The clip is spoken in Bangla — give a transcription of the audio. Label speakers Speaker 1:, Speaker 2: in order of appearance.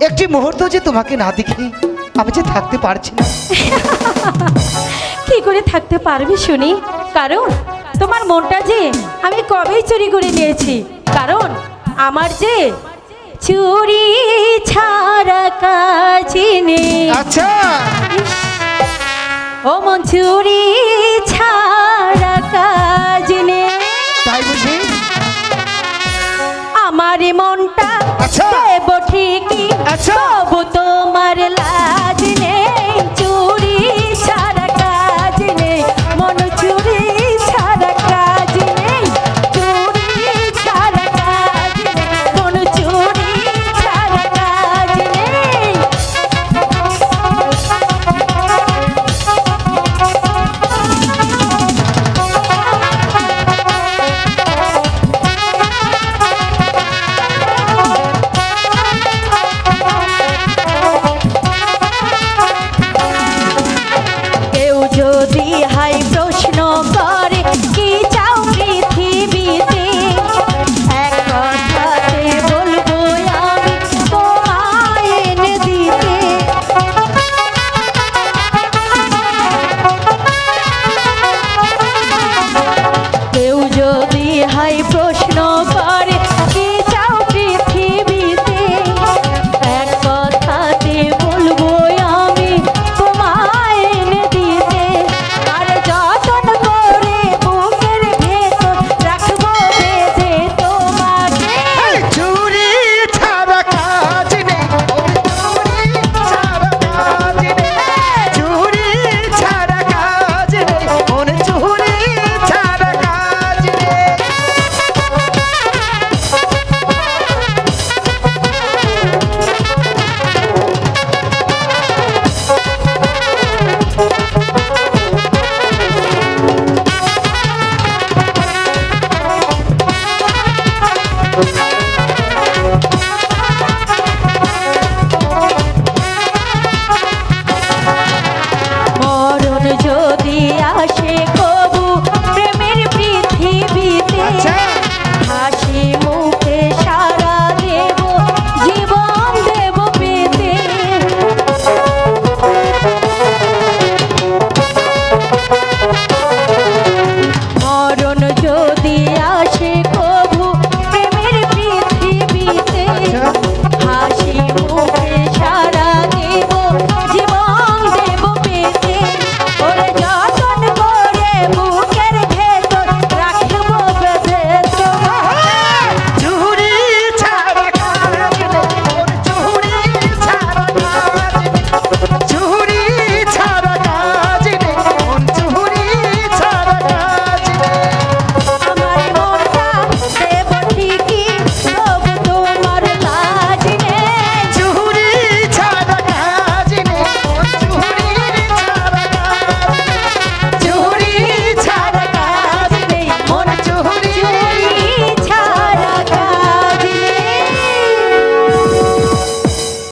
Speaker 1: একটি মুহূর্ত যে তোমাকে না দেখি আমি যে থাকতে পারছি না।
Speaker 2: কি করে থাকতে পারবি শুনি? কারণ তোমার মনটা যে আমি কবেই চুরি করে নিয়েছি। কারণ আমার যে চুরি ছাড়া কাজ নেই।
Speaker 1: আচ্ছা।
Speaker 2: ও মন চুরি আমার মনটা আচ্ছা।
Speaker 1: দেব ঠিকই।
Speaker 2: আচ্ছা। তবু
Speaker 1: তোমার
Speaker 2: লা